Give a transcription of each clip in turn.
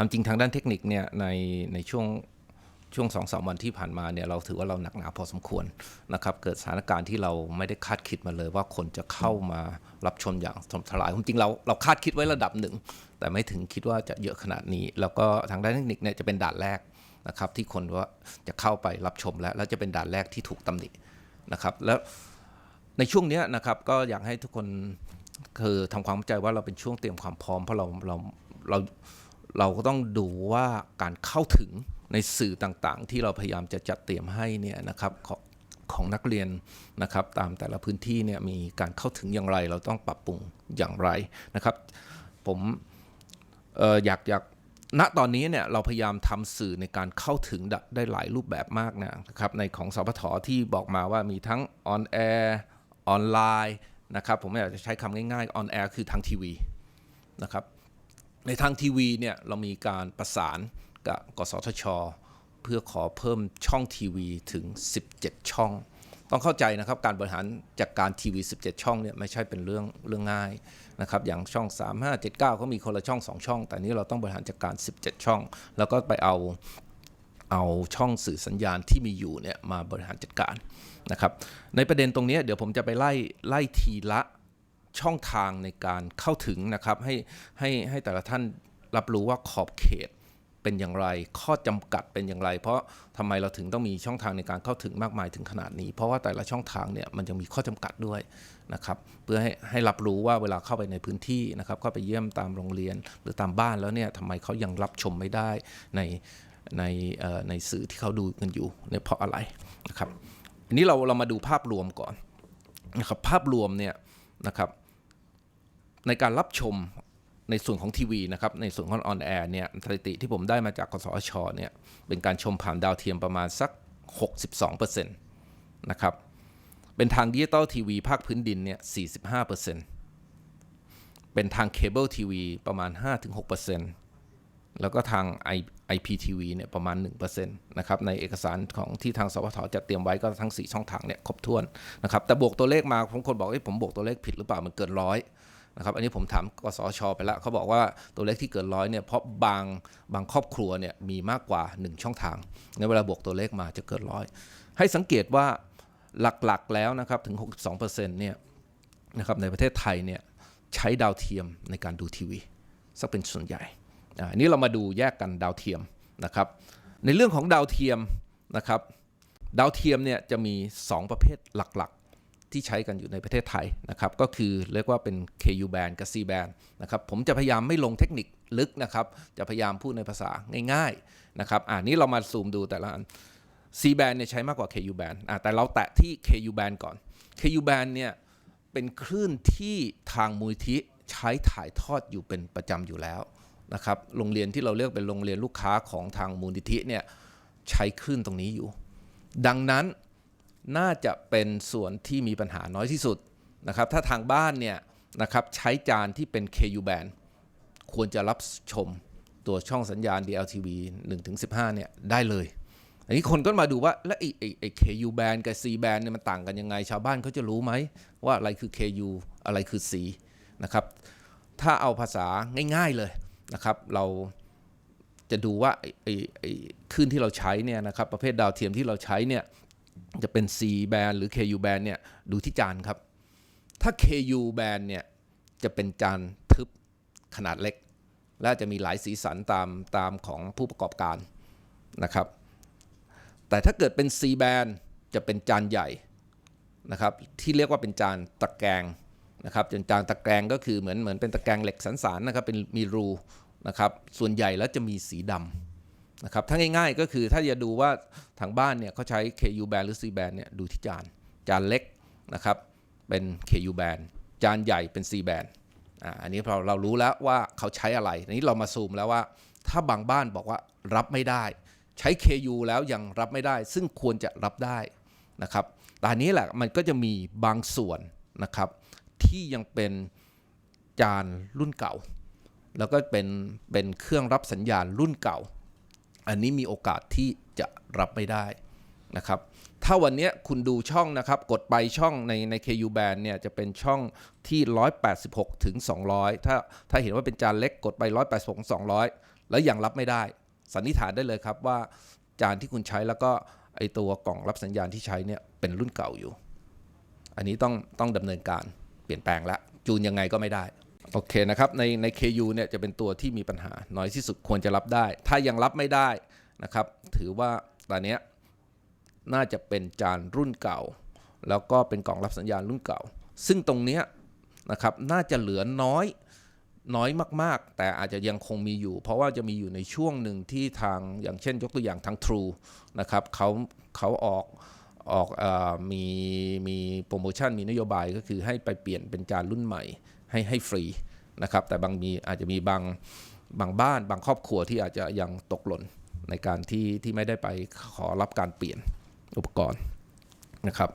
ความจริงทางด้านเทคนิคเนี่ยในในช่วงช่วงสองสามวันที่ผ่านมาเนี่ยเราถือว่าเราหนักหนาพอสมควรนะครับเกิดสถานการณ์ที่เราไม่ได้คาดคิดมาเลยว่าคนจะเข้ามารับชมอย่างถล่มทลายความจริงเราเราคาดคิดไว้ระดับหนึ่ง แต่ไม่ถึงคิดว่าจะเยอะขนาดนี้ แล้วก็ทางด้านเทคนิคเนี่ยจะเป็นด่านแรกนะครับที่คนว่าจะเข้าไปรับชมแล้ว แล้วจะเป็นด่านแรกที่ถูกตำหนินะครับแล้วในช่วงเนี้ยนะครับก็อยากให้ทุกคนคือทำความเข้าใจว่าเราเป็นช่วงเตรียมความพร้อมเพราะเราเราเรา เราก็ต้องดูว่าการเข้าถึงในสื่อต่างๆ ที่เราพยายามจะจัดเตรียมให้เนี่ยนะครับของของนักเรียนนะครับ ตามแต่ละพื้นที่เนี่ยมีการเข้าถึงอย่างไร เราต้องปรับปรุงอย่างไรนะครับ ผมอออยากอยากณตอนนี้เนี่ยเราพยายามทำสื่อในการเข้าถึงได้ไดหลายรูปแบบมากนะครับ ในของสพทที่บอกมาว่ามีทั้งออนแอร์ออนไลน์นะครับ ผมอยากจะใช้คำง่ายๆออนแอร์คือทางทีวีนะครับ ในทางทีวีเนี่ยเรามีการประสานกับกสทช เพื่อขอเพิ่มช่องทีวีถึง 17 ช่อง ต้องเข้าใจนะครับการบริหารจากการทีวี 17 ช่องเนี่ยไม่ใช่เป็นเรื่องเรื่องง่ายนะครับอย่างช่อง 3 5 7 9เขามีคนละช่อง 2 ช่อง แต่นี้เราต้องบริหารจากการ 17 ช่อง แล้วก็ไปเอาเอาช่องสื่อสัญญาณที่มีอยู่เนี่ยมาบริหารจัดการนะครับในประเด็นตรงนี้เดี๋ยวผมจะไปไล่ไล่ทีละ ช่องทางในการเข้าถึงนะครับให้ให้ให้แต่ละท่านรับรู้ว่าขอบเขตเป็นอย่างไร ข้อจำกัดเป็นอย่างไร เพราะทำไมเราถึงต้องมีช่องทางในการเข้าถึงมากมายถึงขนาดนี้ เพราะว่าแต่ละช่องทางเนี่ยมันยังมีข้อจำกัดด้วยนะครับเพื่อให้ให้รับรู้ว่าเวลาเข้าไปในพื้นที่นะครับเข้าไปเยี่ยมตามโรงเรียนหรือตามบ้านแล้วเนี่ยทำไมเขายังรับชมไม่ได้ในในในสื่อที่เขาดูกันอยู่เนี่ยเพราะอะไรนะครับอันนี้เราเรามาดูภาพรวมก่อนนะครับภาพรวมเนี่ย นะครับในการรับชมในส่วนของทีวีนะครับในส่วนของออนแอร์เนี่ยสถิติที่ผมได้มาจากกสชเนี่ยเป็นการชมผ่านดาวเทียมประมาณสัก 62%นะครับเป็นทางดิจิตอลทีวีภาคพื้นดินเนี่ย45%เป็นทางเคเบิลทีวีประมาณ 5-6% แล้วก็ทาง IPTV เนี่ยประมาณ 1%นะครับในเอกสารของที่ทางสวทจัดเตรียมไว้ก็ทั้ง 4 ช่องทางเนี่ยครบถ้วนนะครับแต่บวกตัวเลขมาบางคนบอกว่าผมบวกตัวเลขผิดหรือเปล่ามันเกินร้อยนะครับอันนี้ผมถามกสชไปแล้วเขาบอกว่าตัวเลขที่เกินร้อยเนี่ยเพราะบางบางครอบครัวเนี่ยมีมากกว่า 1 ช่องทางในเวลาบวกตัวเลขมาจะเกินร้อยให้สังเกตว่าหลักๆแล้วนะครับถึง 62%เนี่ยนะครับในประเทศไทยเนี่ยใช้ดาวเทียมในการดูทีวีสักเป็นส่วนใหญ่ อันนี้เรามาดูแยกกันดาวเทียมนะครับ ในเรื่องของดาวเทียมนะครับ ดาวเทียมเนี่ยจะมี 2 ประเภทหลักๆ ที่ใช้กันอยู่ในประเทศไทยนะครับ ก็คือเรียกว่าเป็น KU band กับ C band นะครับ ผมจะพยายามไม่ลงเทคนิคลึกนะครับ จะพยายามพูดในภาษาง่ายๆนะครับอ่านี้เรามาซูมดูแต่ละอัน C band เนี่ยใช้มากกว่า KU band อ่าแต่เราแตะที่ KU band ก่อน KU band เนี่ยเป็นคลื่นที่ทางมูลที่ใช้ถ่ายทอดอยู่เป็นประจำอยู่แล้ว นะครับโรงเรียนที่เราเรียกเป็นโรงเรียนลูกค้าของทางมูลนิธิเนี่ยใช้คลื่นตรงนี้อยู่ ดังนั้นน่าจะเป็นส่วนที่มีปัญหาน้อยที่สุดนะครับถ้าทางบ้านเนี่ยนะครับใช้จานที่เป็น KU band ควรจะรับชมตัวช่องสัญญาณ DLTV 1-15เนี่ยได้เลย อันนี้คนก็มาดูว่า แล้วไอ้ไอ้ไอ้ KU band กับ C band เนี่ยมันต่างกันยังไง ชาวบ้านเขาจะรู้ไหม ว่าอะไรคือ KU อะไรคือ C นะครับถ้าเอาภาษาง่ายๆเลย นะครับ เราจะดูว่าไอ้ไอ้คลื่นที่เราใช้เนี่ยนะครับประเภทดาวเทียมที่เราใช้เนี่ยจะเป็น C band หรือ KU band เนี่ยดูที่จานครับ ถ้า KU band เนี่ยจะเป็นจานทึบขนาดเล็ก และจะมีหลายสีสันตามตามของผู้ประกอบการนะครับ แต่ถ้าเกิดเป็น C band จะเป็นจานใหญ่นะครับที่เรียกว่าเป็นจานตะแกรง นะครับจานจานตะแกรงก็คือเหมือนเหมือนเป็นตะแกรงเหล็กสันสานนะครับเป็นมีรูนะครับส่วนใหญ่แล้วจะมีสีดำนะครับถ้าง่ายๆก็คือถ้าจะดูว่าทางบ้านเนี่ยเขาใช้ KU band หรือ C band เนี่ยดูที่จาน จานเล็กนะครับเป็น KU band จานใหญ่เป็น C band อ่าอันนี้เราเรารู้แล้วว่าเขาใช้อะไรทีนี้เรามาซูมแล้วว่าถ้าบางบ้านบอกว่ารับไม่ได้ ใช้ KU แล้วยังรับไม่ได้ ซึ่งควรจะรับได้นะครับแต่อันนี้แหละมันก็จะมีบางส่วนนะครับ ที่ยังเป็นจานรุ่นเก่า แล้วก็เป็นเป็นเครื่องรับสัญญาณรุ่นเก่า อันนี้มีโอกาสที่จะรับไม่ได้นะครับถ้าวันนี้คุณดูช่องนะครับ กดไปช่องในใน KU band เนี่ยจะเป็นช่องที่ 186 ถึง 200 ถ้าถ้าเห็นว่าเป็นจานเล็กกดไป 186ถึง200 แล้วยังรับไม่ได้ สันนิษฐานได้เลยครับว่าจานที่คุณใช้แล้วก็ไอตัวกล่องรับสัญญาณที่ใช้เนี่ยเป็นรุ่นเก่าอยู่ อันนี้ต้องต้องดำเนินการ เปลี่ยนแปลงละจูนยังไงก็ไม่ได้โอเคนะครับในใน KU เนี่ยจะเป็นตัวที่มีปัญหาน้อยที่สุดควรจะรับได้ ถ้ายังรับไม่ได้นะครับ ถือว่าตอนนี้น่าจะเป็นจานรุ่นเก่า แล้วก็เป็นกล่องรับสัญญาณรุ่นเก่า ซึ่งตรงนี้นะครับน่าจะเหลือน้อยน้อยมากๆ แต่อาจจะยังคงมีอยู่ เพราะว่าจะมีอยู่ในช่วงหนึ่งที่ทางอย่างเช่นยกตัวอย่างทาง True นะครับเขาเขาออก ออกออมีมีโปรโมชั่นมีนโยบายก็คือให้ไปเปลี่ยนเป็นจานรุ่นใหม่ให้ให้ฟรีนะครับแต่บางมีอาจจะมีบางบางบ้านบางครอบครัวที่อาจจะยังตกหล่นในการที่ที่ไม่ได้ไปขอรับการเปลี่ยนอุปกรณ์นะครับ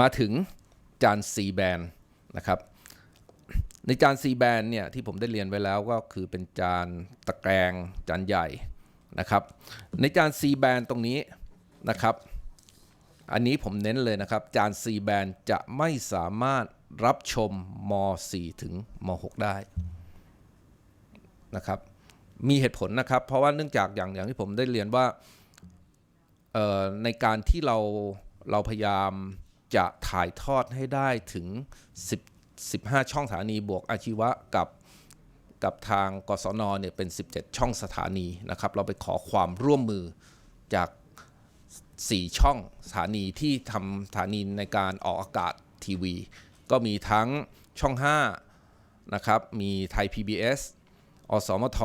มาถึงจาน C band นะครับในจาน C band เนี่ยที่ผมได้เรียนไว้แล้วก็คือเป็นจานตะแกรงจานใหญ่นะครับในจาน C band ตรงนี้นะครับ อันนี้ผมเน้นเลยนะครับ จาน C band จะไม่สามารถรับชมม .4 ถึงม .6 ได้นะครับ มีเหตุผลนะครับ เพราะว่าเนื่องจากอย่างอย่างที่ผมได้เรียนว่าในการที่เราเราพยายามจะถ่ายทอดให้ได้ถึง 10 15 ช่องสถานีบวกอาชีวะกับกับทางกศนเนี่ยเป็น 17 ช่องสถานีนะครับ เราไปขอความร่วมมือจาก 4 ช่องสถานีที่ทำสถานีในการออกอากาศทีวี ก็มีทั้งช่อง 5 นะครับ มีไทย PBS อสมท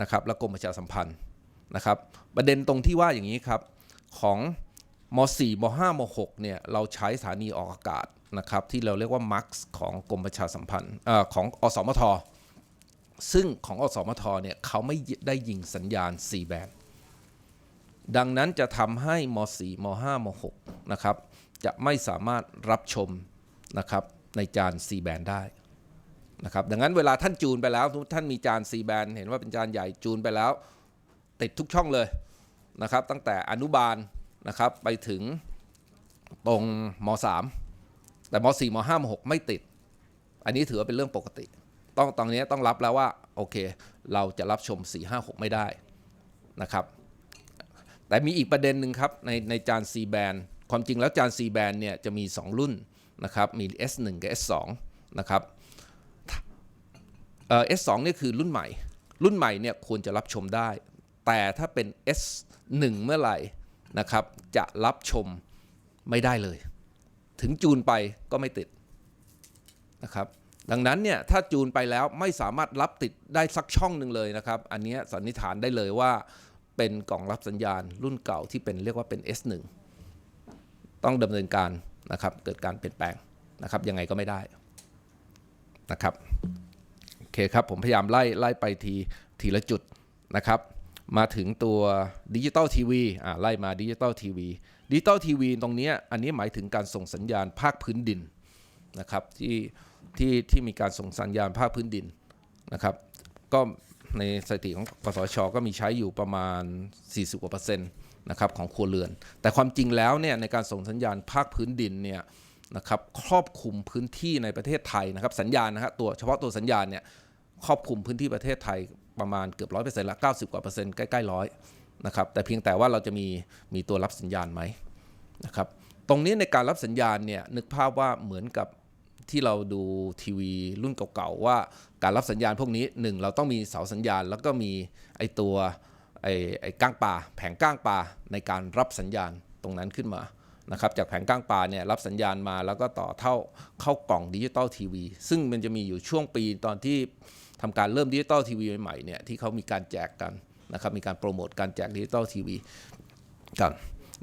นะครับ และกรมประชาสัมพันธ์นะครับ ประเด็นตรงที่ว่าอย่างนี้ครับ ของม .4 ม .5 ม .6 เนี่ย เราใช้สถานีออกอากาศนะครับ ที่เราเรียกว่า MAX ของกรมประชาสัมพันธ์เออของอสมท ซึ่งของอสมทเนี่ยเขาไม่ได้ยิงสัญญาณ 4 แบนด ดังนั้นจะทำให้ม .4 ม .5 ม .6 นะครับจะไม่สามารถรับชมนะครับในจาน C แบนได้นะครับดังนั้นเวลาท่านจูนไปแล้วท่านมีจาน C แบนเห็นว่าเป็นจานใหญ่จูนไปแล้ว ติดทุกช่องเลยนะครับตั้งแต่อนุบาลนะครับไปถึงตรงม .3 แต่ม .4 ม .5 ม .6 ไม่ติด อันนี้ถือว่าเป็นเรื่องปกติ ต้องตอนนี้ต้องรับแล้วว่า โอเค เราจะรับชม 4 5 6 ไม่ได้นะครับ แต่มีอีกประเด็นหนึ่งครับ ในในจาน C band ความจริงแล้วจาน C band เนี่ยจะมี 2 รุ่นนะครับมี S1 กับ S2 นะครับเอ่อ S2 เนี่ยคือรุ่นใหม่ รุ่นใหม่เนี่ยควรจะรับชมได้ แต่ถ้าเป็น S1 เมื่อไหร่นะครับจะรับชมไม่ได้เลย ถึงจูนไปก็ไม่ติดนะครับดังนั้นเนี่ยถ้าจูนไปแล้วไม่สามารถรับติดได้สักช่องหนึ่งเลยนะครับ อันนี้สันนิษฐานได้เลยว่า เป็นกล่องรับสัญญาณรุ่นเก่าที่เป็นเรียกว่าเป็น S1 ต้องดำเนินการนะครับเกิดการเปลี่ยนแปลงนะครับยังไงก็ไม่ได้นะครับโอเคครับผมพยายามไล่ไล่ไปทีทีละจุดนะครับมาถึงตัวดิจิตอลทีวีอ่าไล่มาดิจิตอลทีวีดิจิตอลทีวีตรงนี้อันนี้หมายถึงการส่งสัญญาณภาคพื้นดินนะครับที่ที่ที่มีการส่งสัญญาณภาคพื้นดินนะครับก็ ในสถิติของกสชก็มีใช้อยู่ประมาณ 40กว่าเปอร์เซ็นต์นะครับของครัวเรือน แต่ความจริงแล้วเนี่ยในการส่งสัญญาณภาคพื้นดินเนี่ยนะครับครอบคลุมพื้นที่ในประเทศไทยนะครับสัญญาณนะฮะตัวเฉพาะตัวสัญญาณเนี่ยครอบคลุมพื้นที่ประเทศไทยประมาณเกือบร้อยเปอร์เซ็นต์ละ90กว่าเปอร์เซ็นต์ใกล้ๆร้อยนะครับแต่เพียงแต่ว่าเราจะมีมีตัวรับสัญญาณไหมนะครับตรงนี้ในการรับสัญญาณเนี่ยนึกภาพว่าเหมือนกับ ที่เราดูทีวีรุ่นเก่าๆว่าการรับสัญญาณพวกนี้หนึ่งเราต้องมีเสาสัญญาณ แล้วก็มีไอตัวไอไอก้างปลาแผงก้างปลาในการรับสัญญาณตรงนั้นขึ้นมานะครับจากแผงก้างปลาเนี่ยรับสัญญาณมาแล้วก็ต่อเท่าเข้ากล่องดิจิตอลทีวีซึ่งมันจะมีอยู่ช่วงปีตอนที่ทำการเริ่มดิจิตอลทีวีใหม่ๆเนี่ยที่เขามีการแจกกันนะครับมีการโปรโมทการแจกดิจิตอลทีวีกัน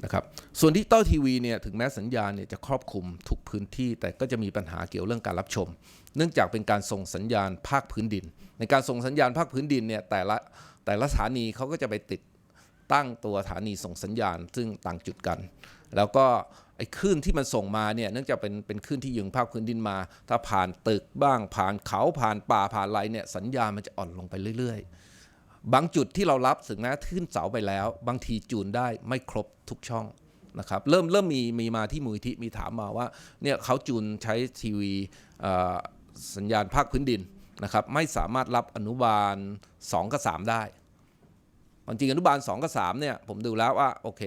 นะครับส่วนดิจิตอลทีวีเนี่ยถึงแม้สัญญาณเนี่ยจะครอบคลุมทุกพื้นที่ แต่ก็จะมีปัญหาเกี่ยวเรื่องการรับชม เนื่องจากเป็นการส่งสัญญาณภาคพื้นดิน ในการส่งสัญญาณภาคพื้นดินเนี่ยแต่ละแต่ละสถานีเขาก็จะไปติดตั้งตัวสถานีส่งสัญญาณ ซึ่งต่างจุดกัน แล้วก็ไอ้คลื่นที่มันส่งมาเนี่ยเนื่องจากเป็นเป็นคลื่นที่ยิงภาคพื้นดินมา ถ้าผ่านตึกบ้างผ่านเขาผ่านป่าผ่านไรเนี่ยสัญญาณมันจะอ่อนลงไปเรื่อยๆ บางจุดที่เรารับถึงแม้ขึ้นเสาไปแล้ว บางทีจูนได้ไม่ครบทุกช่องนะครับเริ่มเริ่มมีมีมาที่มูลที่มีถามมาว่าเนี่ยเขาจูนใช้ทีวีสัญญาณภาคพื้นดินนะครับไม่สามารถรับอนุบาล 2 กับ 3 ได้ความจริงอนุบาล 2 กับ 3 เนี่ย ผมดูแล้วว่าโอเค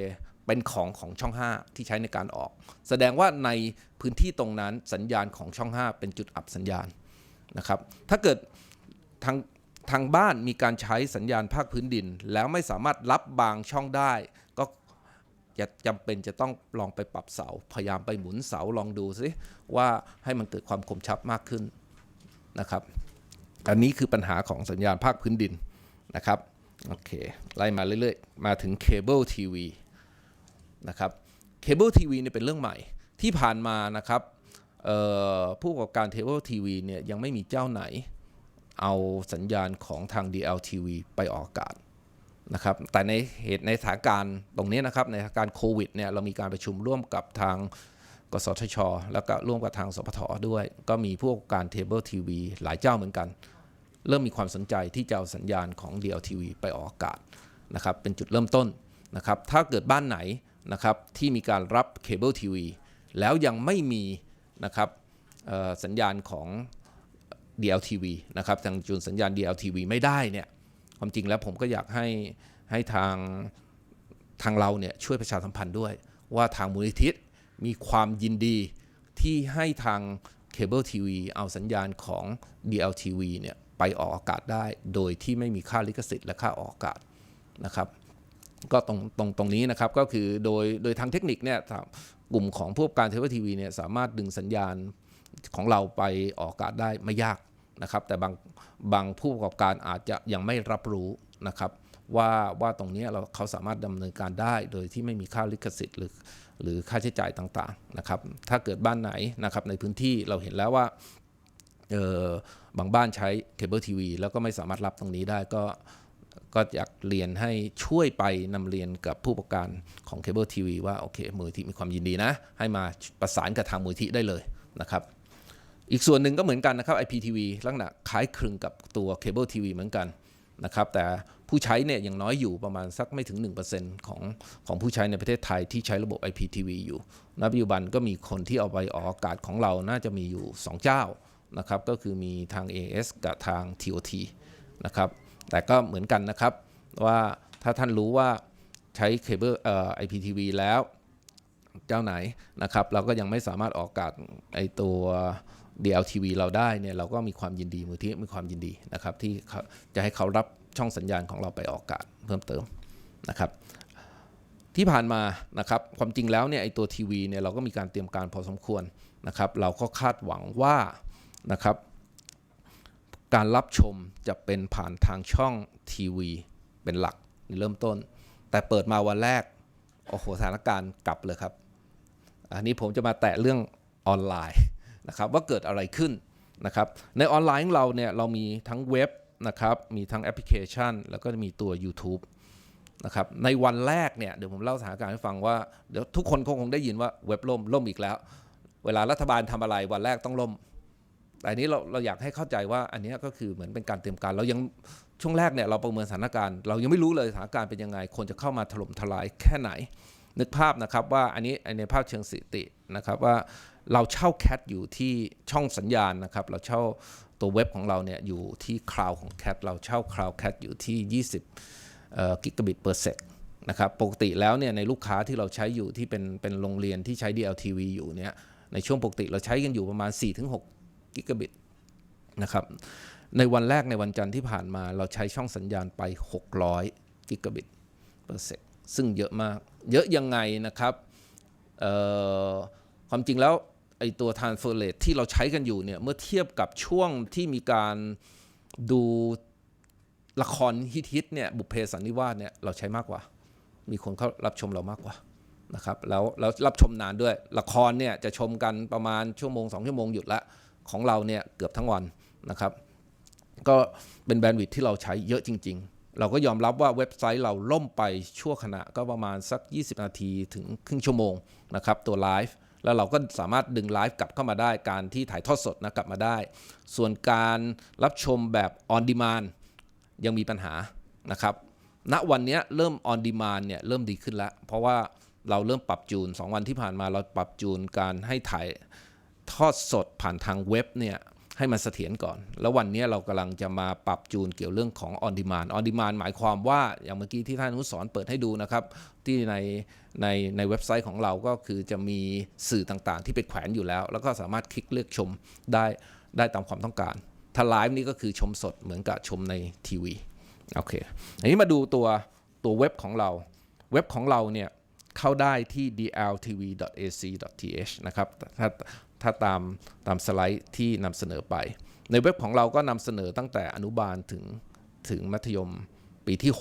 เป็นของของช่อง 5 ที่ใช้ในการออก แสดงว่าในพื้นที่ตรงนั้นสัญญาณของช่อง 5 เป็นจุดอับสัญญาณนะครับถ้าเกิดทาง ทางบ้านมีการใช้สัญญาณภาคพื้นดิน แล้วไม่สามารถรับบางช่องได้ ก็จะจำเป็นจะต้องลองไปปรับเสา พยายามไปหมุนเสาลองดูซิว่าให้มันเกิดความคมชัดมากขึ้นนะครับ อันนี้คือปัญหาของสัญญาณภาคพื้นดินนะครับโอเคไล่มาเรื่อยๆ มาถึงเคเบิลทีวีนะครับเคเบิลทีวีเนี่ยเป็นเรื่องใหม่ที่ผ่านมานะครับผู้ประกอบการเคเบิลทีวีเนี่ยยังไม่มีเจ้าไหน เอาสัญญาณของทาง DLTV ไปออกอากาศนะครับแต่ในเหตุในสถานการณ์ตรงนี้นะครับในสถานการณ์โควิดเนี่ยเรามีการประชุมร่วมกับทางกสทช แล้วก็ร่วมกับทางสพทด้วย ก็มีผู้ประกอบการเคเบิลทีวีหลายเจ้าเหมือนกัน เริ่มมีความสนใจที่จะเอาสัญญาณของ DLTV ไปออกอากาศนะครับเป็นจุดเริ่มต้นนะครับถ้าเกิดบ้านไหนนะครับที่มีการรับเคเบิลทีวีแล้วยังไม่มีนะครับสัญญาณของ DLTV นะครับทางจูนสัญญาณ DLTV ไม่ได้เนี่ยความจริงแล้วผมก็อยากให้ให้ทางทางเราเนี่ยช่วยประชาสัมพันธ์ด้วย ว่าทางมูลนิธิมีความยินดีที่ให้ทางเคเบิลทีวีเอาสัญญาณของ DLTV เนี่ยไปออกอากาศได้ โดยที่ไม่มีค่าลิขสิทธิ์และค่าออกอากาศนะครับ ก็ตรงตรงตรงนี้นะครับก็คือโดยโดยทางเทคนิคเนี่ยกลุ่มของผู้ประกอบการเทเบิลทีวีเนี่ยสามารถดึงสัญญาณของเราไปออกอากาศได้ไม่ยาก นะครับ แต่บางบางผู้ประกอบการอาจจะยังไม่รับรู้นะครับว่าว่าตรงนี้เราเขาสามารถดำเนินการได้โดยที่ไม่มีค่าลิขสิทธิ์หรือหรือค่าใช้จ่ายต่างๆนะครับ ถ้าเกิดบ้านไหนนะครับในพื้นที่เราเห็นแล้วว่าเออบางบ้านใช้เคเบิลทีวีแล้วก็ไม่สามารถรับตรงนี้ได้ก็ก็อยากเรียนให้ช่วยไปนำเรียนกับผู้ประกอบการของเคเบิลทีวีว่าโอเคมูลที่มีความยินดีนะ ให้มาประสานกับทางมูลที่ได้เลยนะครับ อีกส่วนหนึ่งก็เหมือนกันนะครับ IPTV ลักษณะคล้ายคลึงกับตัวเคเบิลทีวีเหมือนกันนะครับแต่ผู้ใช้เนี่ยยังน้อยอยู่ประมาณสักไม่ถึง 1%ของของผู้ใช้ในประเทศไทยที่ใช้ระบบ IPTV อยู่ณปัจจุบันก็มีคนที่เอาไปออกอากาศของเราน่าจะมีอยู่ 2 เจ้านะครับก็คือมีทาง AS กับทาง TOT นะครับแต่ก็เหมือนกันนะครับว่าถ้าท่านรู้ว่าใช้เคเบิลเอ่อ IPTV แล้วเจ้าไหนนะครับเราก็ยังไม่สามารถออกอากาศไอตัว DLTV เราได้เนี่ยเราก็มีความยินดีมูลที่มีความยินดีนะครับที่จะให้เขารับช่องสัญญาณของเราไปออกอากาศเพิ่มเติมนะครับที่ผ่านมานะครับความจริงแล้วเนี่ยไอตัวทีวีเนี่ยเราก็มีการเตรียมการพอสมควรนะครับเราก็คาดหวังว่านะครับการรับชมจะเป็นผ่านทางช่องทีวีเป็นหลักเริ่มต้น แต่เปิดมาวันแรกโอ้โหสถานการณ์กลับเลยครับ อันนี้ผมจะมาแตะเรื่องออนไลน์ นะครับว่าเกิดอะไรขึ้นนะครับในออนไลน์ของเราเนี่ยเรามีทั้งเว็บนะครับมีทั้งแอปพลิเคชัน แล้วก็มีตัว YouTube นะครับในวันแรกเนี่ยเดี๋ยวผมเล่าสถานการณ์ให้ฟังว่าเดี๋ยวทุกคนคงคงได้ยินว่าเว็บล่มล่มอีกแล้ว เวลารัฐบาลทำอะไรวันแรกต้องล่มแต่อันนี้เราเราอยากให้เข้าใจว่าอันนี้ก็คือเหมือนเป็นการเตรียมการเรายังช่วงแรกเนี่ยเราประเมินสถานการณ์เรายังไม่รู้เลยสถานการณ์เป็นยังไง คนจะเข้ามาถล่มทลายแค่ไหน นึกภาพนะครับว่าอันนี้ในภาพเชิงสถิตินะครับว่า เราเช่าแคทอยู่ที่ช่องสัญญาณนะครับ เราเช่าตัวเว็บของเราเนี่ยอยู่ที่คลาวของแคทเราเช่าคลาวแคทอยู่ที่ 20กิกะบิตเปอร์เซกนะครับปกติแล้วเนี่ยในลูกค้าที่เราใช้อยู่ที่เป็นเป็นโรงเรียนที่ใช้ DLTV อยู่เนี่ยในช่วงปกติเราใช้กันอยู่ประมาณ 4-6กิกะบิตนะครับในวันแรกในวันจันทร์ที่ผ่านมาเราใช้ช่องสัญญาณไป 600กิกะบิตเปอร์เซกซึ่งเยอะมาก เยอะยังไงนะครับความจริงแล้ว ไอตัว transfer rate ที่เราใช้กันอยู่เนี่ยเมื่อเทียบกับช่วงที่มีการดูละครฮิตๆเนี่ยบุพเพสันนิวาสเนี่ยเราใช้มากกว่า มีคนเข้ารับชมเรามากกว่านะครับแล้วแล้วรับชมนานด้วย ละครเนี่ยจะชมกันประมาณชั่วโมงสองชั่วโมงหยุดละของเราเนี่ยเกือบทั้งวันนะครับ ก็เป็นแบนด์วิดท์ที่เราใช้เยอะจริง ๆ เราก็ยอมรับว่าเว็บไซต์เราล่มไปชั่วขณะก็ประมาณสัก 20 นาทีถึงครึ่งชั่วโมงนะครับตัวไลฟ์ แล้วเราก็สามารถดึงไลฟ์กลับเข้ามาได้การที่ถ่ายทอดสดนะกลับมาได้ ส่วนการรับชมแบบออนดีมานยังมีปัญหานะครับณวันนี้เริ่มออนดีมานเนี่ยเริ่มดีขึ้นแล้ว เพราะว่าเราเริ่มปรับจูน 2 วันที่ผ่านมาเราปรับจูนการให้ถ่ายทอดสดผ่านทางเว็บเนี่ย ให้มันเสถียรก่อน แล้ววันนี้เรากำลังจะมาปรับจูนเกี่ยวเรื่องของ on demand on demand หมายความว่าอย่างเมื่อกี้ที่ท่านอนุสรณ์เปิดให้ดูนะครับ ที่ในในในเว็บไซต์ของเราก็คือจะมีสื่อต่างๆ ที่ไปแขวนอยู่แล้ว แล้วก็สามารถคลิกเลือกชมได้ได้ตามความต้องการ ถ้าไลฟ์นี่ก็คือชมสดเหมือนกับชมในทีวีโอเคอันนี้มาดูตัวตัวเว็บของเรา เว็บของเราเนี่ยเข้าได้ที่ dltv.ac.th นะครับถ้า ถ้าตามตามสไลด์ที่นำเสนอไป ในเว็บของเราก็นำเสนอตั้งแต่อนุบาลถึงถึงมัธยมปีที่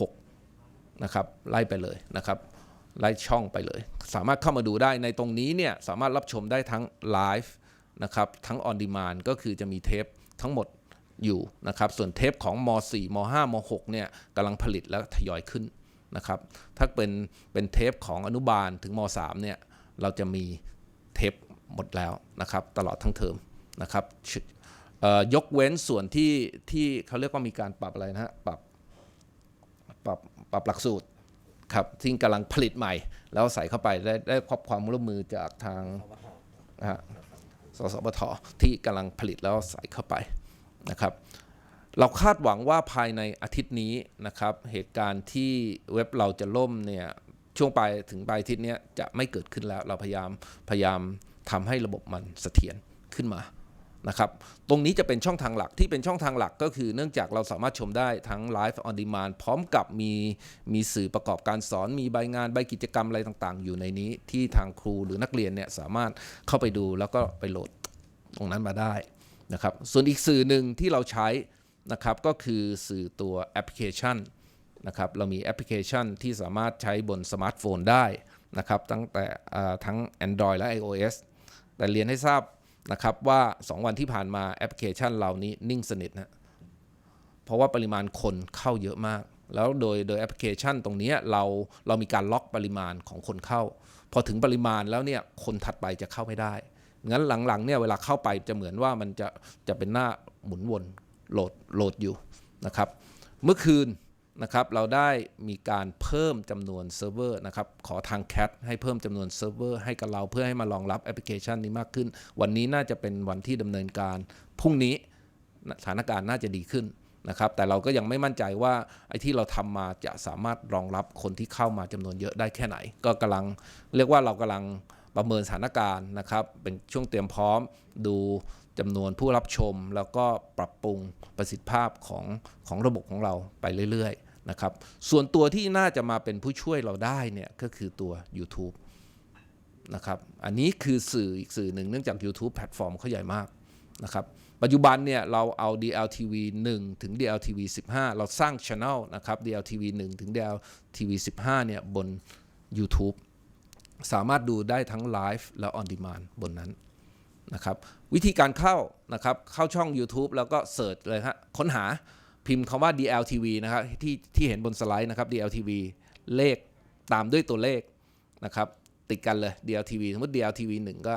6 นะครับ ไล่ไปเลยนะครับ ไล่ช่องไปเลย สามารถเข้ามาดูได้ในตรงนี้เนี่ย สามารถรับชมได้ทั้งไลฟ์นะครับ ทั้ง on demand ก็คือจะมีเทปทั้งหมดอยู่นะครับ ส่วนเทปของม .4 ม .5 ม .6 เนี่ยกำลังผลิตแล้วทยอยขึ้นนะครับ ถ้าเป็นเป็นเทปของอนุบาลถึงม .3 เนี่ย เราจะมีเทป หมดแล้วนะครับตลอดทั้งเทอมนะครับเอ่อยกเว้นส่วนที่ที่เขาเรียกว่ามีการปรับอะไรนะฮะปรับปรับปรับหลักสูตรครับที่กำลังผลิตใหม่ แล้วใส่เข้าไปได้ได้รับความร่วมมือจากทางนะฮะสสบทที่กำลังผลิตแล้วใส่เข้าไปนะครับ เราคาดหวังว่าภายในอาทิตย์นี้นะครับ เหตุการณ์ที่เว็บเราจะล่มเนี่ยช่วงปลายถึงปลายอาทิตย์เนี้ยจะไม่เกิดขึ้นแล้วเราพยายามพยายาม ทำให้ระบบมันเสถียรขึ้นมานะครับตรงนี้จะเป็นช่องทางหลักที่เป็นช่องทางหลักก็คือเนื่องจากเราสามารถชมได้ทั้งไลฟ์ออนดีมานพร้อมกับมีมีสื่อประกอบการสอน มีใบงานใบกิจกรรมอะไรต่างๆ อยู่ในนี้ที่ทางครูหรือนักเรียนเนี่ยสามารถเข้าไปดูแล้วก็ไปโหลดตรงนั้นมาได้นะครับส่วนอีกสื่อหนึ่งที่เราใช้นะครับก็คือสื่อตัวแอปพลิเคชันนะครับเรามีแอปพลิเคชันที่สามารถใช้บนสมาร์ทโฟนได้นะครับตั้งแต่อ่าทั้ง Android และ iOS แต่เรียนให้ทราบนะครับว่า 2 วันที่ผ่านมาแอปพลิเคชันเหล่านี้นิ่งสนิทนะเพราะว่าปริมาณคนเข้าเยอะมาก แล้วโดยโดยแอปพลิเคชันตรงนี้เราเรามีการล็อกปริมาณของคนเข้า พอถึงปริมาณแล้วเนี่ยคนถัดไปจะเข้าไม่ได้งั้นหลังๆเนี่ยเวลาเข้าไปจะเหมือนว่ามันจะจะเป็นหน้าหมุนวนโหลดโหลดอยู่นะครับ เมื่อคืน นะครับเราได้มีการเพิ่มจำนวนเซิร์ฟเวอร์นะครับขอทาง CAT ให้เพิ่มจำนวนเซิร์ฟเวอร์ให้กับเราเพื่อให้มารองรับแอปพลิเคชันนี้มากขึ้น วันนี้น่าจะเป็นวันที่ดำเนินการ พรุ่งนี้สถานการณ์น่าจะดีขึ้นนะครับแต่เราก็ยังไม่มั่นใจว่าไอ้ที่เราทำมาจะสามารถรองรับคนที่เข้ามาจำนวนเยอะได้แค่ไหน ก็กำลังเรียกว่าเรากำลังประเมินสถานการณ์นะครับ เป็นช่วงเตรียมพร้อมดูจำนวนผู้รับชม แล้วก็ปรับปรุงประสิทธิภาพของของระบบของเราไปเรื่อยๆ นะครับ ส่วนตัวที่น่าจะมาเป็นผู้ช่วยเราได้เนี่ยก็คือตัว YouTube นะครับ อันนี้คือสื่ออีกสื่อหนึ่งเนื่องจาก YouTube แพลตฟอร์มเขาใหญ่มากนะครับ ปัจจุบันเนี่ยเราเอา DLTV 1 ถึง DLTV 15 เราสร้าง Channel นะครับ DLTV 1 ถึง DLTV 15 เนี่ยบน YouTube สามารถดูได้ทั้งไลฟ์และ on demand บนนั้นนะครับ วิธีการเข้านะครับ เข้าช่อง YouTube แล้วก็เสิร์ชเลยฮะค้นหา พิมพ์คำว่า DLTV นะครับที่ที่เห็นบนสไลด์นะครับ DLTV เลขตามด้วยตัวเลขนะครับติดกันเลย DLTV สมมติ DLTV 1 ก็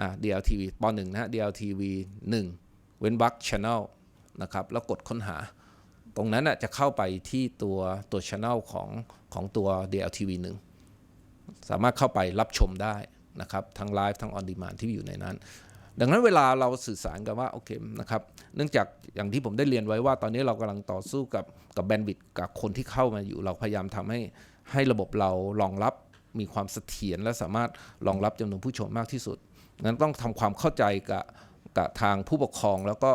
อ่า DLTV ป .1 นะฮะ DLTV 1 เว้นวรรค Channel นะครับแล้วกดค้นหา ตรงนั้นน่ะจะเข้าไปที่ตัวตัว Channel ของของตัว DLTV 1 สามารถเข้าไปรับชมได้นะครับทั้งไลฟ์ทั้งออนดีมานที่อยู่ในนั้น ดังนั้นเวลาเราสื่อสารกันว่าโอเคนะครับ เนื่องจากอย่างที่ผมได้เรียนไว้ว่า ตอนนี้เรากำลังต่อสู้กับกับแบนด์วิดต์กับคนที่เข้ามาอยู่ เราพยายามทำให้ให้ระบบเรารองรับมีความเสถียรและสามารถรองรับจำนวนผู้ชมมากที่สุดงั้นต้องทำความเข้าใจกับกับทางผู้ปกครองแล้วก็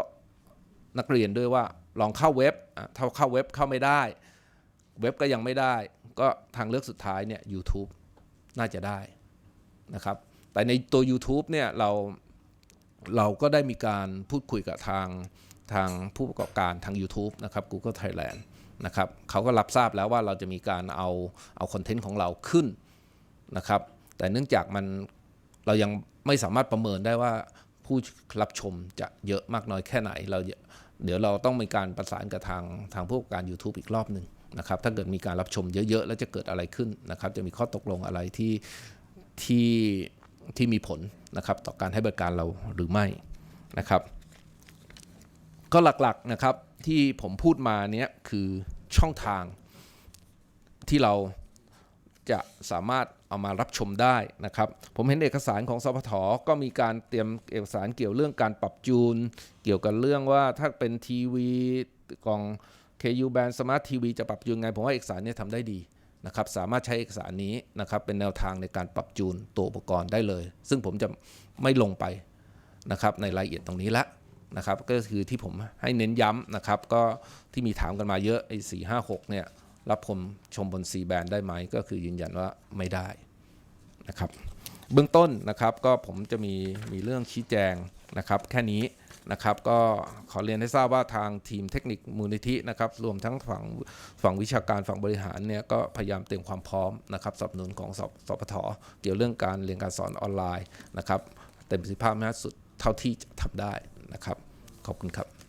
นักเรียนด้วยว่าลองเข้าเว็บถ้าเข้าเว็บเข้าไม่ได้ เว็บก็ยังไม่ได้ ก็ทางเลือกสุดท้ายเนี่ย YouTube น่าจะได้นะครับ แต่ในตัว YouTube เนี่ยเรา เราก็ได้มีการพูดคุยกับทางทางผู้ประกอบการทาง YouTube นะครับ Google Thailand นะครับเขาก็รับทราบแล้วว่าเราจะมีการเอาเอาคอนเทนต์ของเราขึ้นนะครับ แต่เนื่องจากมันเรายังไม่สามารถประเมินได้ว่าผู้รับชมจะเยอะมากน้อยแค่ไหน เราเดี๋ยวเราต้องมีการประสานกับทางทางผู้ประกอบการ YouTube อีกรอบหนึ่งนะครับ ถ้าเกิดมีการรับชมเยอะๆ แล้วจะเกิดอะไรขึ้นนะครับ จะมีข้อตกลงอะไรที่ที่ ที่มีผลนะครับต่อการให้บริการเราหรือไม่นะครับ ก็หลักๆนะครับที่ผมพูดมาเนี้ยคือช่องทางที่เราจะสามารถเอามารับชมได้นะครับ ผมเห็นเอกสารของสพทก็มีการเตรียมเอกสารเกี่ยวเรื่องการปรับจูน เกี่ยวกับเรื่องว่าถ้าเป็นทีวีกล่อง KU Band Smart TV จะปรับจูนไง ผมว่าเอกสารเนี้ทำได้ดี นะครับสามารถใช้เอกสารนี้นะครับเป็นแนวทางในการปรับจูนตัวอุปกรณ์ได้เลย ซึ่งผมจะไม่ลงไปนะครับในรายละเอียดตรงนี้ละนะครับก็คือที่ผมให้เน้นย้ำนะครับก็ที่มีถามกันมาเยอะไอ้สี่ห้าหกเนี่ยรับผมชมบน C band ได้ไหมก็คือยืนยันว่าไม่ได้นะครับเบื้องต้นนะครับก็ผมจะมีมีเรื่องชี้แจงนะครับแค่นี้ นะครับก็ขอเรียนให้ทราบว่าทางทีมเทคนิคมูลนิธินะครับรวมทั้งฝั่งฝั่งวิชาการฝั่งบริหารเนี่ยก็พยายามเตรียมความพร้อมนะครับสนับสนุนของสสพทเกี่ยวเรื่องการเรียนการสอนออนไลน์นะครับเต็มประสิทธิภาพมากที่สุดเท่าที่จะทำได้นะครับขอบคุณครับ